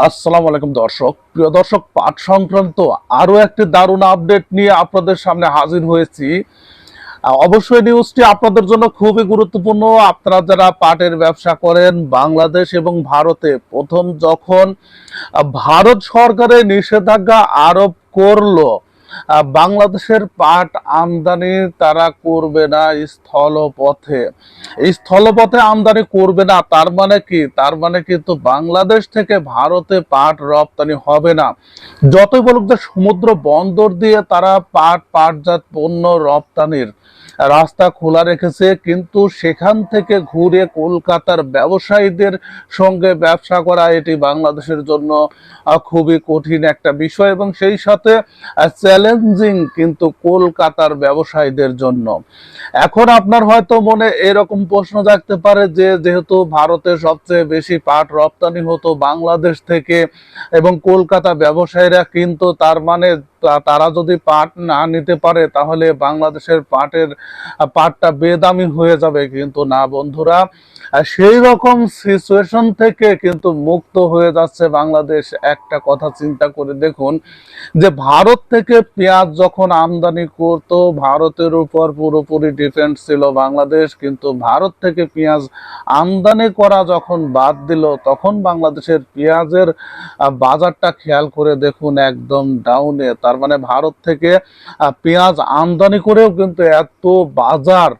আসসালামু আলাইকুম দর্শক। প্রিয় দর্শক পাঠ সংক্রান্ত আরও একটি দারুণ আপডেট নিয়ে আপনাদের সামনে হাজির হয়েছি। অবশ্যই নিউজটি আপনাদের জন্য খুবই গুরুত্বপূর্ণ। আপনারা যারা পাটের ব্যবসা করেন, বাংলাদেশ এবং ভারতে, প্রথম যখন ভারত সরকারের নিষেধাজ্ঞা আরোপ করল বাংলাদেশের পাট আমদানি তারা করবে না স্থলপথে। স্থলপথে আমদানি করবে না, তার মানে কি? তার মানে কিন্তু বাংলাদেশ থেকে ভারতে পাট রপ্তানি হবে না। যতই বলুক যে সমুদ্র বন্দর দিয়ে তারা পাট, পাটজাত পণ্য রপ্তানির রাস্তা খোলা রেখেছে, কিন্তু সেখান থেকে ঘুরে কলকাতার ব্যবসায়ীদের সঙ্গে ব্যবসা করা এটি বাংলাদেশের জন্য খুবই কঠিন একটা বিষয় এবং সেই সাথে চ্যালেঞ্জিং কিন্তু কলকাতার ব্যবসায়ীদের জন্য। এখন আপনার হয়তো মনে এরকম প্রশ্ন জাগতে পারে যে, যেহেতু ভারতে সবচেয়ে বেশি পাট রপ্তানি হতো বাংলাদেশ থেকে এবং কলকাতা ব্যবসায়ীরা কিন্তু তার মানে তারা যদি পাট না নিতে পারে, তাহলে বাংলাদেশের পাটের পাটটা বেদামি হয়ে যাবে। কিন্তু না বন্ধুরা সেই রকম সিচুয়েশন থেকে কিন্তু মুক্ত হয়ে যাচ্ছে বাংলাদেশ। একটা কথা চিন্তা করে দেখুন, যে ভারত থেকে পেঁয়াজ যখন আমদানি করতো, ভারতের উপর পুরোপুরি ডিপেন্ড ছিল বাংলাদেশ। কিন্তু ভারত থেকে পেঁয়াজ আমদানি করা যখন বাদ দিল, তখন বাংলাদেশের পেঁয়াজের বাজারটা খেয়াল করে দেখুন, একদম ডাউনে তার মানে ভারত থেকে পেঁয়াজ আমদানি করেও কিন্তু এত বাজার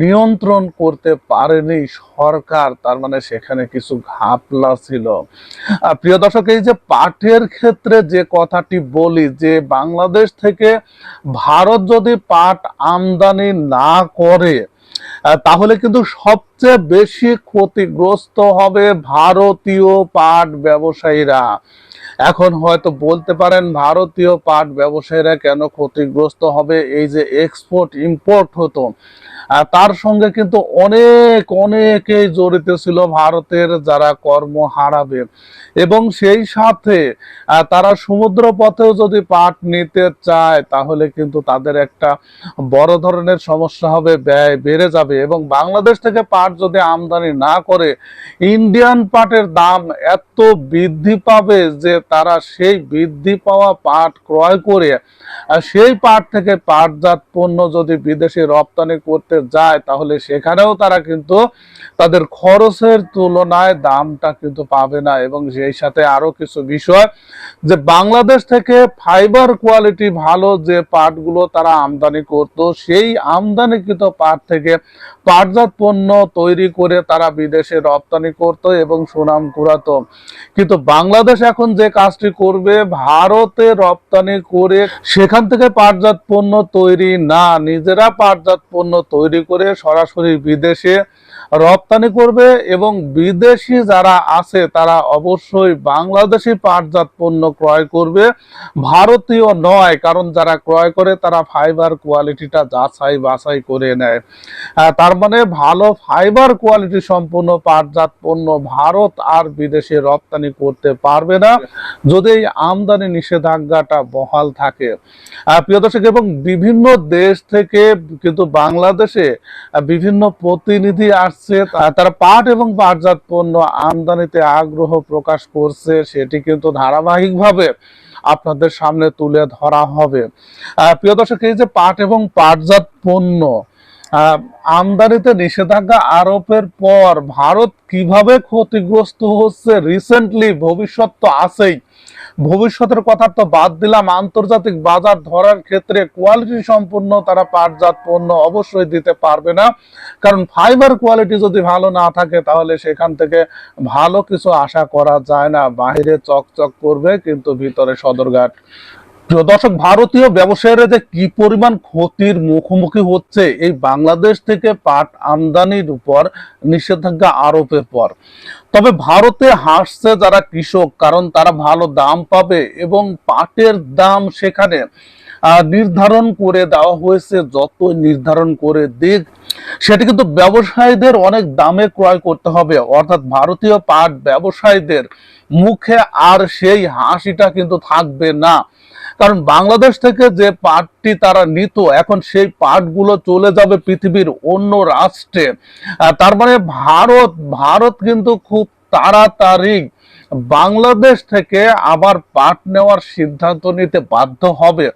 নিয়ন্ত্রণ করতে পারেনি সরকার, তার মানে সেখানে কিছু ঘাপলা ছিল। প্রিয় দর্শক, এই যে পাটের ক্ষেত্রে যে কথাটি বলি যে বাংলাদেশ থেকে ভারত যদি পাট আমদানি না করে তাহলে কিন্তু সবচেয়ে বেশি ক্ষতিগ্রস্ত হবে ভারতীয় পাট ব্যবসায়ীরা। এখন হয়তো বলতে পারেন ভারতীয় পাট ব্যবসায়ীরা কেন ক্ষতিগ্রস্ত হবে? এই যে এক্সপোর্ট ইম্পোর্ট হতো তার সঙ্গে কিন্তু অনেক, অনেকেই জড়িত ছিল ভারতের যারা কর্ম হারাবে এবং সেই সাথে তারা সমুদ্র পথেও যদি পাট নিতে চায়, তাহলে কিন্তু তাদের একটা বড় ধরনের সমস্যা হবে, ব্যয় বেড়ে যাবে। এবং বাংলাদেশ থেকে পাট যদি আমদানি না করে, ইন্ডিয়ান পাটের দাম এত বৃদ্ধি পাবে যে তারা সেই বৃদ্ধি পাওয়া পাট ক্রয় করে সেই পাট থেকে পাটজাত পণ্য যদি বিদেশে রপ্তানি করতে যায়, তাহলে সেখানেও তারা কিন্তু তাদের খরচের তুলনায় দামটা কিন্তু পাবে না। এবং সেই সাথে আরও কিছু বিষয়, যে বাংলাদেশ থেকে ফাইবার কোয়ালিটি ভালো যে পাটগুলো তারা আমদানি করত, সেই আমদানিকৃত পাট থেকে পাটজাত পণ্য তৈরি করে তারা বিদেশে রপ্তানি করত এবং সুনাম কুড়াতো। কিন্তু বাংলাদেশ এখন যে কাজটি করবে, ভারতে রপ্তানি করে সেখান থেকে পাটজাত পণ্য তৈরি না, নিজেরা পাটজাত পণ্য তৈরি করে সরাসরি বিদেশে রপ্তানি করবে এবং বিদেশি যারা আছে তারা অবশ্যই বাংলাদেশি পাটজাত পণ্য ক্রয় করবে। ভারতীয় নয়, কারণ যারা ক্রয় করে তারা ফাইবার কোয়ালিটিটা যাচাই বাছাই করে নেয়। তার মানে ভালো ফাইবার কোয়ালিটি সম্পূর্ণ পাটজাত পণ্য ভারত আর বিদেশে রপ্তানি করতে পারবে না, যদি এই আমদানি নিষেধাজ্ঞাটা বহাল থাকে। প্রিয় দর্শক, এবং বিভিন্ন দেশ থেকে কিন্তু বাংলাদেশে আহ, বিভিন্ন প্রতিনিধি আসছে তারা পাট এবং পাটজাত পণ্য আমদানিতে আগ্রহ প্রকাশ করছে সেটি কিন্তু ধারাবাহিকভাবে আপনাদের সামনে তুলে ধরা হবে। প্রিয় দর্শক এই যে পাট এবং পাটজাত পণ্য আমদানিতে নিষেধাজ্ঞা আরোপের পর ভারত কীভাবে ক্ষতিগ্রস্ত হচ্ছে? রিসেন্টলি ভবিষ্যৎ তো আছেই। ভবিষ্যতের কথা তো বাদ দিলাম। আন্তর্জাতিক বাজার ধরার ক্ষেত্রে কোয়ালিটি সম্পূর্ণ তারা পাটজাত পণ্য অবশ্যই দিতে পারবে না। কারণ ফাইবার কোয়ালিটি যদি ভালো না থাকে, তাহলে সেখান থেকে ভালো কিছু আশা করা যায় না। বাহিরে চকচক করবে, কিন্তু ভিতরে সদরঘাট। দর্শক, ভারতীয় ব্যবসায়ীরা যে কি পরিমাণ ক্ষতির মুখোমুখি হচ্ছে এই বাংলাদেশ থেকে পাট আমদানির উপর নিষেধাজ্ঞা আরোপের পর। তবে ভারতে হাসছে যারা কৃষক, কারণ তারা ভালো দাম পাবে এবং পাটের দাম সেখানে নির্ধারণ করে দেওয়া হয়েছে যত নির্ধারণ করে দিক, সেটি কিন্তু ব্যবসায়ীদের অনেক দামে ক্রয় করতে হবে। অর্থাৎ ভারতীয় পাট ব্যবসায়ীদের মুখে আর সেই হাসিটা কিন্তু থাকবে না। কারণ বাংলাদেশ থেকে যে পাটটি তারা নিত, এখন সেই পাটগুলো চলে যাবে পৃথিবীর অন্য রাষ্ট্রে। তার মানে ভারত ভারত কিন্তু খুব তাড়াতাড়ি বাংলাদেশ থেকে আবার পাট নেওয়ার সিদ্ধান্ত নিতে বাধ্য হবে।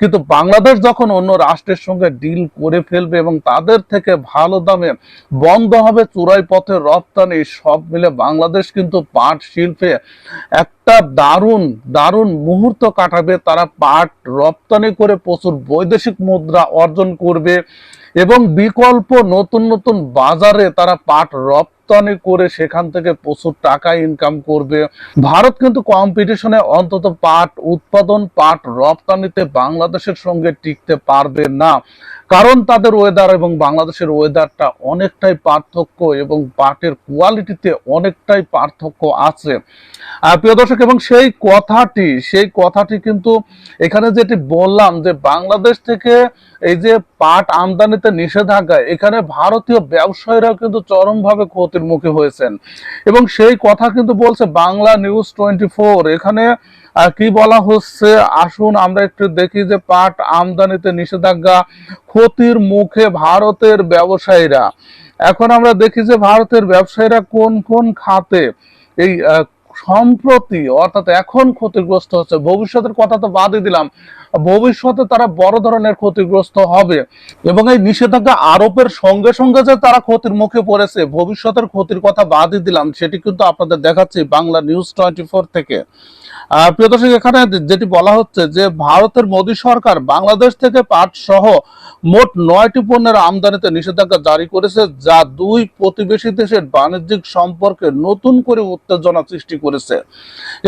কিন্তু বাংলাদেশ যখন অন্য রাষ্ট্রের সঙ্গে ডিল করে ফেলবে এবং তাদের থেকে ভালো দামে বন্ধ হবে চুরাই পথে রপ্তানি, সব মিলে বাংলাদেশ কিন্তু পাট শিল্পে একটা দারুণ দারুণ মুহূর্ত কাটাবে। তারা পাট রপ্তানি করে প্রচুর বৈদেশিক মুদ্রা অর্জন করবে এবং বিকল্প নতুন নতুন বাজারে তারা পাট রপ্তানি করে সেখান থেকে প্রচুর টাকা ইনকাম করবে। ভারত কিন্তু কম্পিটিশনে অন্তত পাট উৎপাদন, পাট রপ্তানিতে বাংলাদেশের সঙ্গে টিকতে পারবে না। কারণ তাদের ওয়েদার এবং বাংলাদেশের ওয়েদারটা অনেকটাই পার্থক্য এবং পাটের কোয়ালিটিতে অনেকটাই পার্থক্য আছে। প্রিয় দর্শক, এবং সেই কথাটি সেই কথাটি কিন্তু এখানে যেটি বললাম যে বাংলাদেশ থেকে এই যে পাট আমদানিতে নিষেধাজ্ঞা, এখানে ভারতীয় ব্যবসায়ীরা কিন্তু চরমভাবে ক্ষতির মুখে হয়েছেন। এবং সেই কথা কিন্তু বলছে বাংলা নিউজ টোয়েন্টি এখানে কি বলা হচ্ছে? আসুন আমরা একটু দেখি যে পাট আমদানিতে নিষেধাজ্ঞা ক্ষতির মুখে ভারতের ব্যবসায়ীরা। এখন আমরা দেখি যে ভারতের ব্যবসায়ীরা কোন কোন খাতে এই সম্প্রতি, অর্থাৎ এখন ক্ষতিগ্রস্ত হচ্ছে। ভবিষ্যতের কথা তো বাদই দিলাম। ভবিষ্যতে তারা বড় ধরনের ক্ষতিগ্রস্ত হবে। এবং এই নিষেধাজ্ঞা আরোপের সঙ্গে সঙ্গে যে তারা ক্ষতির মুখে পড়েছে, ভবিষ্যতের ক্ষতির কথা বাদই দিলাম, সেটি কিন্তু আপনাদের দেখাচ্ছি বাংলা নিউজ টোয়েন্টি থেকে। প্রিয় দর্শক, এখানে যেটি বলা হচ্ছে যে, ভারতের মোদী সরকার বাংলাদেশ থেকে পাট সহ মোট নয়টি পণ্যের আমদানিতে নিষেধাজ্ঞা জারি করেছে, যা দুই প্রতিবেশী দেশের বাণিজ্যিক সম্পর্কে নতুন করে উত্তেজনা সৃষ্টি করেছে।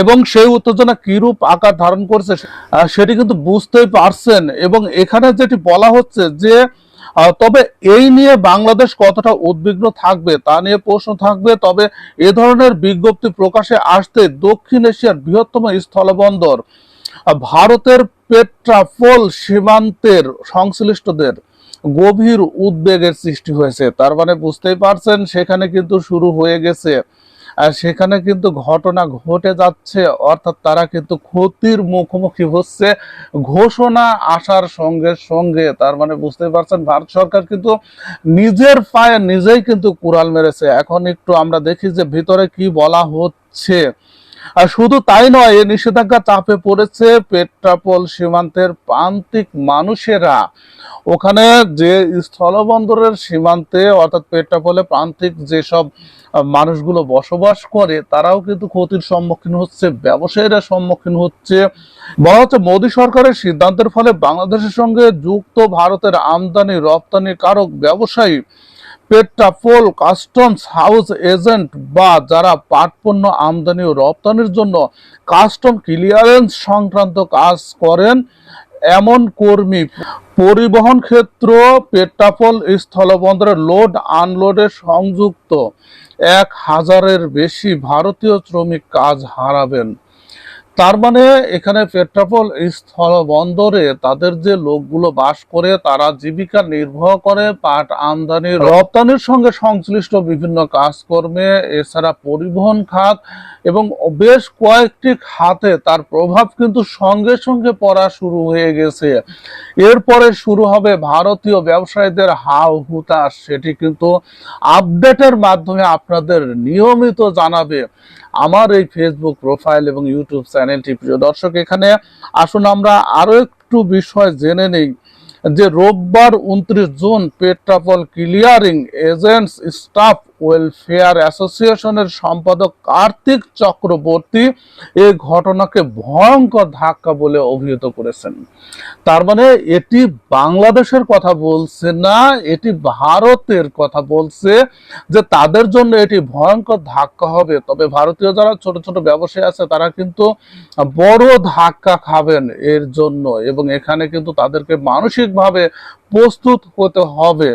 এবং সেই উত্তেজনা কিরূপ আকার ধারণ করেছে সেটি কিন্তু বুঝতেই পারছেন এবং এখানে যেটি বলা হচ্ছে যে তবে এই নিয়ে বাংলাদেশ কতটা উদ্বিগ্ন থাকবে তা নিয়ে প্রশ্ন থাকবে। তবে এ ধরনের বিজ্ঞপ্তি প্রকাশে আসতে দক্ষিণ এশিয়ার বৃহত্তম স্থলবন্দর ভারতের পেট্রাপোল সীমান্তের সংশ্লিষ্টদের গভীর উদ্বেগের সৃষ্টি হয়েছে। তার মানে বুঝতেই পারছেন, সেখানে কিন্তু শুরু হয়ে গেছে। সেখানে কিন্তু ঘটনা ঘটে যাচ্ছে, অর্থাৎ তারা কিন্তু ক্ষতির মুখোমুখি হচ্ছে। ঘোষণা আসার সঙ্গে সঙ্গে, তার মানে বুঝতে পারছেন, ভারত সরকার কিন্তু নিজের পায়ে নিজেই কিন্তু কুড়াল মেরেছে। এখন একটু আমরা দেখি যে ভিতরে কি বলা হচ্ছে। আর শুধু তাই নয়, এ নিষেধাজ্ঞা চাপে পড়েছে পেট্রাপোল সীমান্তের প্রান্তিক মানুষেরা। ওখানে যে স্থলবন্দরের সীমান্তে, অর্থাৎ পেট্রাপোলে প্রান্তিক যেসব মানুষগুলো বসবাস করে, তারাও কিন্তু ক্ষতির সম্মুখীন হচ্ছে, ব্যবসায়ীরা সম্মুখীন হচ্ছে। বলা হচ্ছে, মোদী সরকারের সিদ্ধান্তের ফলে বাংলাদেশের সঙ্গে যুক্ত ভারতের আমদানি রপ্তানি কারক ব্যবসায়ী পেট্রাপোল কাস্টমস হাউস এজেন্ট বা যারা পাট পণ্য আমদানি ও রপ্তানির জন্য কাস্টম ক্লিয়ারেন্স সংক্রান্ত কাজ করেন, এমন কর্মী পরিবহন ক্ষেত্র পেট্রাপোল স্থলবন্দরে লোড আনলোডে সংযুক্ত। এক হাজারের বেশি ভারতীয় শ্রমিক কাজ হারাবেন। তার মানে এখানে পেট্রাপোল স্থল বন্দরে তাদের যে লোকগুলো বাস করে, তারা জীবিকা নির্বাহ করে, পাট আমদানি, রপ্তানির সঙ্গে সংশ্লিষ্ট বিভিন্ন কাজকর্মে, এছাড়া পরিবহন খাত এবং বেশ কয়েকটি খাতে তার প্রভাব কিন্তু সঙ্গে সঙ্গে পড়া শুরু হয়ে গেছে। এরপরে শুরু হবে ভারতীয় ব্যবসায়ীদের হাও হুতাশ, সেটি কিন্তু আপডেটের মাধ্যমে আপনাদের নিয়মিত জানাবে। আমার এই ফেসবুক প্রোফাইল এবং ইউটিউব চ্যানেলটি প্রিয় দর্শক, এখানে আসুন আমরা আরও একটু বিষয় জেনে নেই যে রোববার উনত্রিশ June Petrapole clearing agents staff welfare অ্যাসোসিয়েশনের সম্পাদক কার্তিক চক্রবর্তী এই ঘটনাকে ভয়ঙ্কর ধাক্কা বলে অভিহিত করেছেন। তার মানে এটি বাংলাদেশের কথা বলছে না, এটি ভারতের কথা বলছে যে তাদের জন্য এটি ভয়ঙ্কর ধাক্কা হবে। তবে ভারতীয় যারা ছোট ছোট ব্যবসায়ী আছে, তারা কিন্তু বড় ধাক্কা খাবেন এর জন্য এবং এখানে কিন্তু তাদেরকে মানসিকভাবে প্রস্তুত হতে হবে।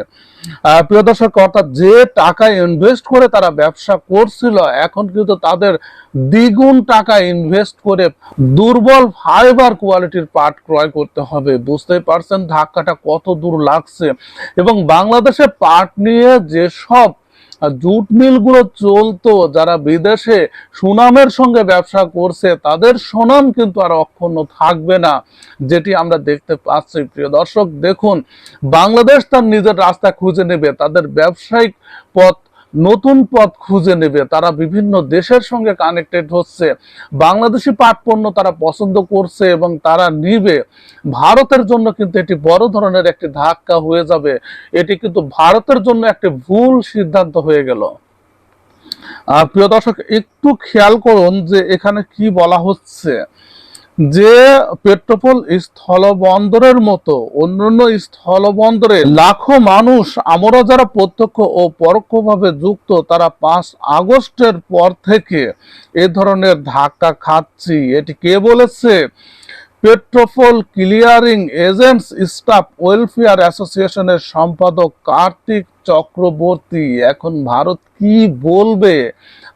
প্রিয় দর্শক, অর্থাৎ যে টাকা ইনভেস্ট করে তারা ব্যবসা করছিল, এখন কিন্তু তাদের দ্বিগুণ টাকা ইনভেস্ট করে দুর্বল ফাইবার কোয়ালিটির পাট ক্রয় করতে হবে। বুঝতেই পারছেন ধাক্কাটা কত দূর লাগছে। এবং বাংলাদেশে পাট নিয়ে যেসব জুট মিলগুলো চলতো, যারা বিদেশে সুনামের সঙ্গে ব্যবসা করছে, তাদের সুনাম কিন্তু আর অক্ষুণ্ণ থাকবে না, যেটি আমরা দেখতে পাচ্ছি। প্রিয় দর্শক, দেখুন, বাংলাদেশ তার নিজের রাস্তা খুঁজে নেবে, তাদের ব্যবসায়িক পথ নতুন পথ খুঁজে নেবে। তারা বিভিন্ন দেশের সঙ্গে কানেক্টেড হচ্ছে। বাংলাদেশি পাট পণ্য তারা পছন্দ করছে এবং তারা নিবে। ভারতের জন্য কিন্তু এটি বড় ধরনের একটি ধাক্কা হয়ে যাবে। এটি কিন্তু ভারতের জন্য একটি ভুল সিদ্ধান্ত হয়ে গেল। প্রিয় দর্শক, একটু খেয়াল করুন যে এখানে কি বলা হচ্ছে। যে পেট্রোপোল স্থলবন্দরের মতো অন্যান্য স্থলবন্দরে লাখো মানুষ আমরা যারা প্রত্যক্ষ ও পরোক্ষভাবে যুক্ত, তারা পাঁচ আগস্টের পর থেকে এ ধরনের ধাক্কা খাচ্ছি। এটি কে বলেছে? Petrapole clearing agents staff welfare অ্যাসোসিয়েশনের সম্পাদক কার্তিক চক্রবর্তী, এখন ভারত কি বলবে?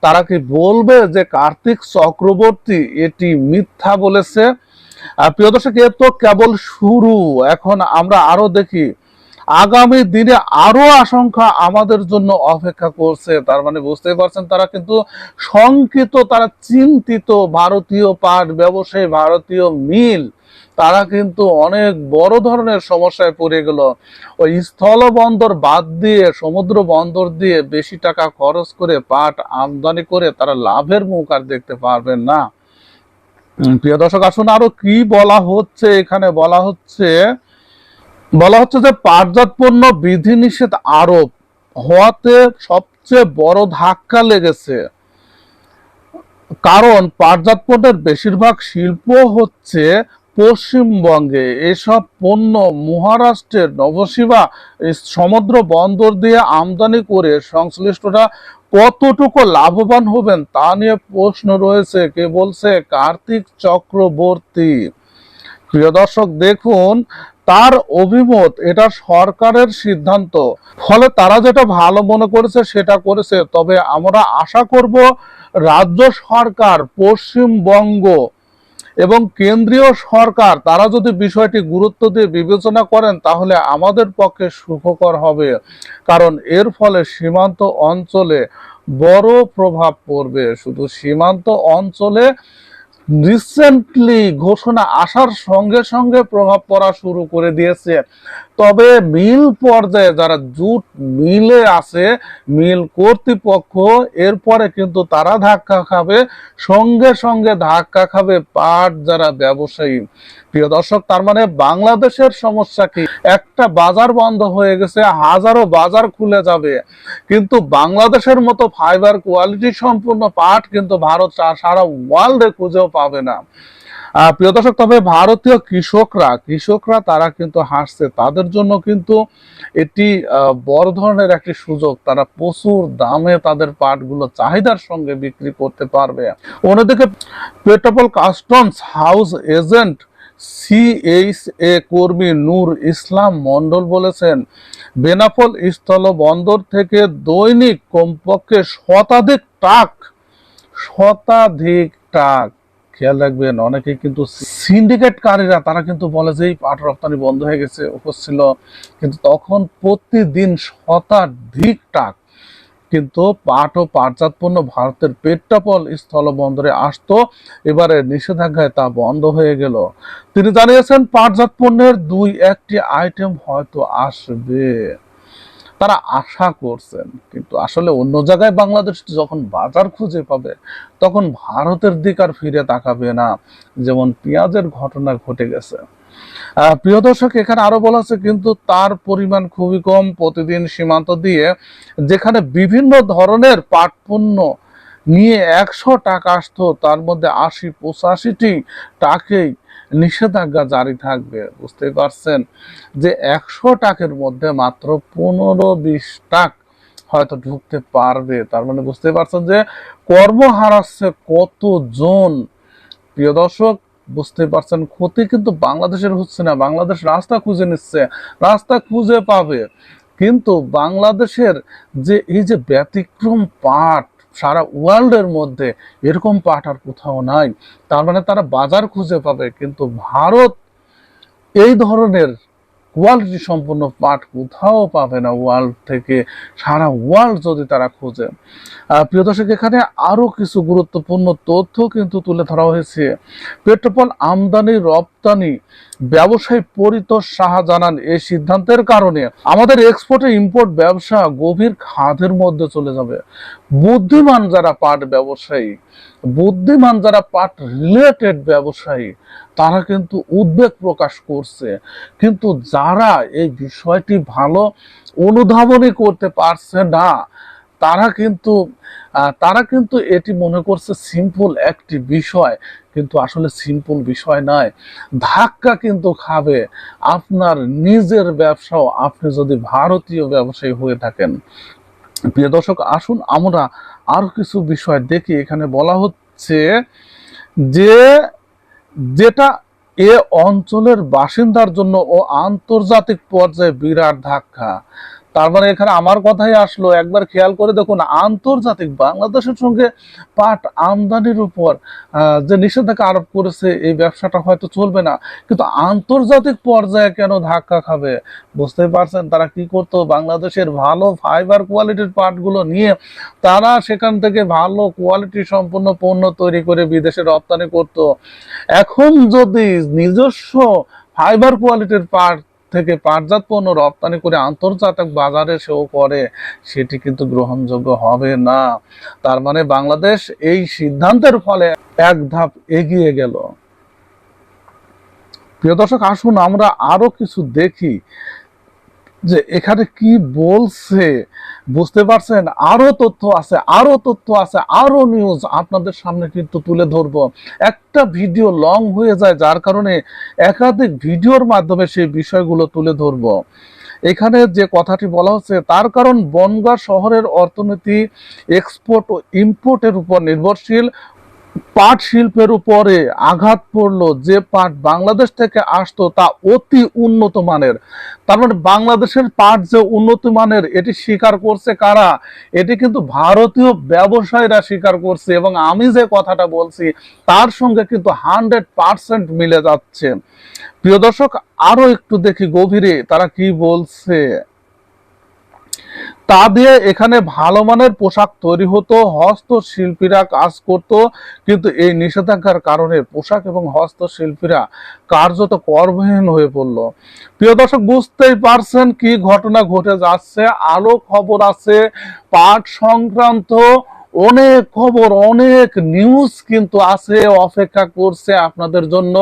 তারা কি বলবে যে কার্তিক চক্রবর্তী এটি মিথ্যা বলেছে? প্রিয় দর্শক, এ তো কেবল শুরু। এখন আমরা আরও দেখি আগামী দিনে আরও আশঙ্কা আমাদের জন্য অপেক্ষা করছে। তার মানে বুঝতেই পারছেন তারা কিন্তু শঙ্কিত, তারা চিন্তিত। ভারতীয় পাট ব্যবসায়ী, ভারতীয় মিল, তারা কিন্তু অনেক বড় ধরনের সমস্যায় পড়ে গেল। ওই স্থল বন্দর বাদ দিয়ে, সমুদ্র বন্দর দিয়ে বেশি টাকা খরচ করে পাট আমদানি করে তারা লাভের মুখ আর দেখতে পারবেন না। প্রিয় দর্শক, আসুন আরও কি বলা হচ্ছে? এখানে বলা হচ্ছে বলা হচ্ছে যে পাটজাত পণ্য বিধিনিষেধ আরোপ হওয়াতে সবচেয়ে বড় ধাক্কা লেগেছে। কারণ পাটজাত পণ্যের বেশিরভাগ শিল্প হচ্ছে পশ্চিমবঙ্গে। এসব পণ্য মহারাষ্ট্রের নবশিবা সমুদ্র বন্দর দিয়ে আমদানি করে সংশ্লিষ্টরা কতটুকু লাভবান হবেন তা নিয়ে প্রশ্ন রয়েছে। কে বলছে কার্তিক চক্রবর্তী। প্রিয় দর্শক, দেখুন তার অভিমত, এটা সরকারের সিদ্ধান্ত। ফলে তারা যেটা ভালো মনে করেছে, সেটা করেছে। তবে আমরা আশা করব রাজ্য সরকার, পশ্চিমবঙ্গ এবং কেন্দ্রীয় সরকার, তারা যদি বিষয়টি গুরুত্ব দিয়ে বিবেচনা করেন, তাহলে আমাদের পক্ষে সুখকর হবে। কারণ এর ফলে সীমান্ত অঞ্চলে বড় প্রভাব পড়বে। শুধু সীমান্ত অঞ্চলে রিসেন্টলি ঘোষণা আসার সঙ্গে সঙ্গে প্রভাব পড়া শুরু করে দিয়েছে। তবে মিল পর্যায়ে যারা জুট মিলে আছে মিল কর্তৃপক্ষ, এরপরে কিন্তু তারা ধাক্কা খাবে, সঙ্গে সঙ্গে ধাক্কা খাবে পাট যারা ব্যবসায়ী। প্রিয় দর্শক, তার মানে বাংলাদেশের সমস্যা কি? একটা বাজার বন্ধ হয়ে গেছে, হাজারো বাজার খুলে যাবে। কিন্তু বাংলাদেশের মতো ফাইবার কোয়ালিটি সম্পূর্ণ পাট কিন্তু ভারত সারা ওয়ার্ল্ডে খুঁজেও পাবে না। প্রিয় দর্শক, তবে ভারতীয় কৃষকরা কৃষকরা তারা কিন্তু হাসছে। তাদের জন্য কিন্তু এটি বড় ধরনের একটি সুযোগ। তারা প্রচুর দামে তাদের পাটগুলো চাহিদার সঙ্গে বিক্রি করতে পারবে। অন্যদিকে Petrapole customs house agent C H কর্মী নূর ইসলাম মন্ডল বলেছেন, বেনাপোল স্থল বন্দর থেকে দৈনিক কমপক্ষে শতাধিক টাক শতাধিক টাক খেয়াল রাখবেন অনেকে কিন্তু সিন্ডিকেটকারীরা তারা কিন্তু বলে যে এই পাট রপ্তানি বন্ধ হয়ে গেছে ছিল কিন্তু তখন প্রতিদিন শতাধিক টাক কিন্তু পাট ও পাটজাত পণ্য ভারতের পেট্রাপল স্থলবন্দরে আসতো। এবারে নিষেধাজ্ঞায় তা বন্ধ হয়ে গেল। তিনি জানিয়েছেন পাটজাত পণ্যের দুই একটি আইটেম হয়তো আসবে। তারা আশা করছেন। কিন্তু আসলে অন্য জায়গায় বাংলাদেশ যখন বাজার খুঁজে পাবে, তখন ভারতের দিক আর ফিরে তাকাবে না, যেমন পেঁয়াজের ঘটনা ঘটে গেছে। প্রিয় দর্শক, এখানে আরও বলা আছে, কিন্তু তার পরিমাণ খুবই কম প্রতিদিন সীমান্ত দিয়ে, যেখানে বিভিন্ন ধরনের পাট পণ্য নিয়ে একশো টাকা আসতো, তার মধ্যে আশি পঁচাশিটি টাকেই নিষেধাজ্ঞা জারি থাকবে, বুঝতে পারছেন? যে একশো টাকের মধ্যে মাত্র পনেরো বিশ টাক হয়তো ঢুকতে পারবে। তার মানে বুঝতে পারছেন যে কর্ম হারাচ্ছে কতজন? প্রিয় দর্শক, বুঝতে পারছেন, ক্ষতি কিন্তু বাংলাদেশের হচ্ছে না। বাংলাদেশ রাস্তা খুঁজে নিচ্ছে, রাস্তা খুঁজে পাবে। কিন্তু বাংলাদেশের যে, এই যে ব্যতিক্রম পাঠ সারা ওয়ার্ল্ডের মধ্যে এরকম পাঠ আর কোথাও নাই। তার মানে তারা বাজার খুঁজে পাবে, কিন্তু ভারত এই ধরনের কোয়ালিটি সম্পন্ন পাঠ কোথাও পাবে না ওয়ার্ল্ড থেকে, সারা ওয়ার্ল্ড যদি তারা খোঁজে। প্রিয় দর্শক, এখানে আরও কিছু গুরুত্বপূর্ণ তথ্য কিন্তু তুলে ধরা হয়েছে। পেট্রোপল আমদানি রপ্তানি ব্যবসায়ী পরিতোষ সাহা জানান, এই সিদ্ধান্তের কারণে আমাদের এক্সপোর্ট ইম্পোর্ট ব্যবসা গভীর খাদের মধ্যে চলে যাবে। বুদ্ধিমান যারা পাট ব্যবসায়ী, বুদ্ধিমান যারা পাট রিলেটেড ব্যবসায়ী, তারা কিন্তু উদ্বেগ প্রকাশ করছে। কিন্তু যারা এই বিষয়টি ভালো অনুধাবনই করতে পারছে না, তারা কিন্তু তারা কিন্তু এটি মনে করছে সিম্পল একটি বিষয়। কিন্তু আসলে সিম্পল বিষয় নয়। ধাক্কা কিন্তু খাবে। আপনার নিজের ব্যবসাও, আপনি যদি ভারতীয় ব্যবসায়ী হয়ে থাকেন। প্রিয় দর্শক, আসুন আমরা আরও কিছু বিষয় দেখি। এখানে বলা হচ্ছে যে, যেটা এ অঞ্চলের বাসিন্দার জন্য ও আন্তর্জাতিক পর্যায়ে বিরাট ধাক্কা। তার মানে এখানে আমার কথাই আসলো, একবার খেয়াল করে দেখুন, আন্তর্জাতিক বাংলাদেশের সঙ্গে পাট আমদানির উপর যে নিষেধাজ্ঞা আরোপ করেছে, এই ব্যবসাটা হয়তো চলবে না। কিন্তু আন্তর্জাতিক পর্যায়ে কেন ধাক্কা খাবে? বুঝতেই পারছেন, তারা কি করতো? বাংলাদেশের ভালো ফাইবার কোয়ালিটির পাটগুলো নিয়ে তারা সেখান থেকে ভালো কোয়ালিটি সম্পন্ন পণ্য তৈরি করে বিদেশে রপ্তানি করত। এখন যদি নিজস্ব ফাইবার কোয়ালিটির পাট থেকে পাটজাত পণ্য রপ্তানি করে আন্তর্জাতিক বাজারে সেও করে, সেটি কিন্তু গ্রহণযোগ্য হবে না। তার মানে বাংলাদেশ এই সিদ্ধান্তের ফলে এক ধাপ এগিয়ে গেল। প্রিয় দর্শক, আসুন আমরা আরও কিছু দেখি। যে এখানে কি বলছে? বুঝতে পারছেন? আরও তথ্য আছে, আরও তথ্য আছে, আরও নিউজ আপনাদের সামনে কিন্তু তুলে ধরবো। একটা ভিডিও লং হয়ে যায়, যার কারণে একাধিক ভিডিওর মাধ্যমে সেই বিষয়গুলো তুলে ধরবো। এখানে যে কথাটি বলা হচ্ছে, তার কারণ বনগাঁ শহরের অর্থনীতি এক্সপোর্ট ও ইম্পোর্টের উপর নির্ভরশীল। পাট শিল্পের উপরে আঘাত পড়ল যে পাট বাংলাদেশ থেকে আসতো তা অতি উন্নত মানের। তার মানে বাংলাদেশের পাট যে উন্নত মানের, এটি স্বীকার করছে কারা? এটি কিন্তু ভারতীয় ব্যবসায়ীরা স্বীকার করছে এবং আমি যে কথাটা বলছি, তার সঙ্গে কিন্তু হান্ড্রেড পার্সেন্ট মিলে যাচ্ছে। প্রিয় দর্শক, আরও একটু দেখি গভীরে তারা কি বলছে। তা দিয়ে এখানে ভালো মানের পোশাক তৈরি হতো, হস্তশিল্পীরা কাজ করত, কিন্তু এই নিষেধাজ্ঞার কারণে পোশাক এবং হস্তশিল্পীরা কার্যত কর্মহীন হয়ে পড়ল। প্রিয় দর্শক, বুঝতেই পারছেন কি ঘটনা ঘটে যাচ্ছে, আলো খবর আছে, পাট সংক্রান্ত অনেক খবর, অনেক নিউজ কিন্তু আছে, অপেক্ষা করছে আপনাদের জন্য।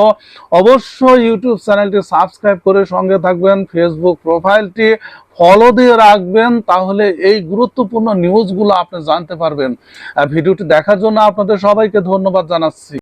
অবশ্যই ইউটিউব চ্যানেলটি সাবস্ক্রাইব করে সঙ্গে থাকবেন ফেসবুক প্রোফাইলটি ফলো দিয়ে রাখবেন, তাহলে এই গুরুত্বপূর্ণ নিউজগুলো আপনি জানতে পারবেন। আর ভিডিওটি দেখার জন্য আপনাদের সবাইকে ধন্যবাদ জানাচ্ছি।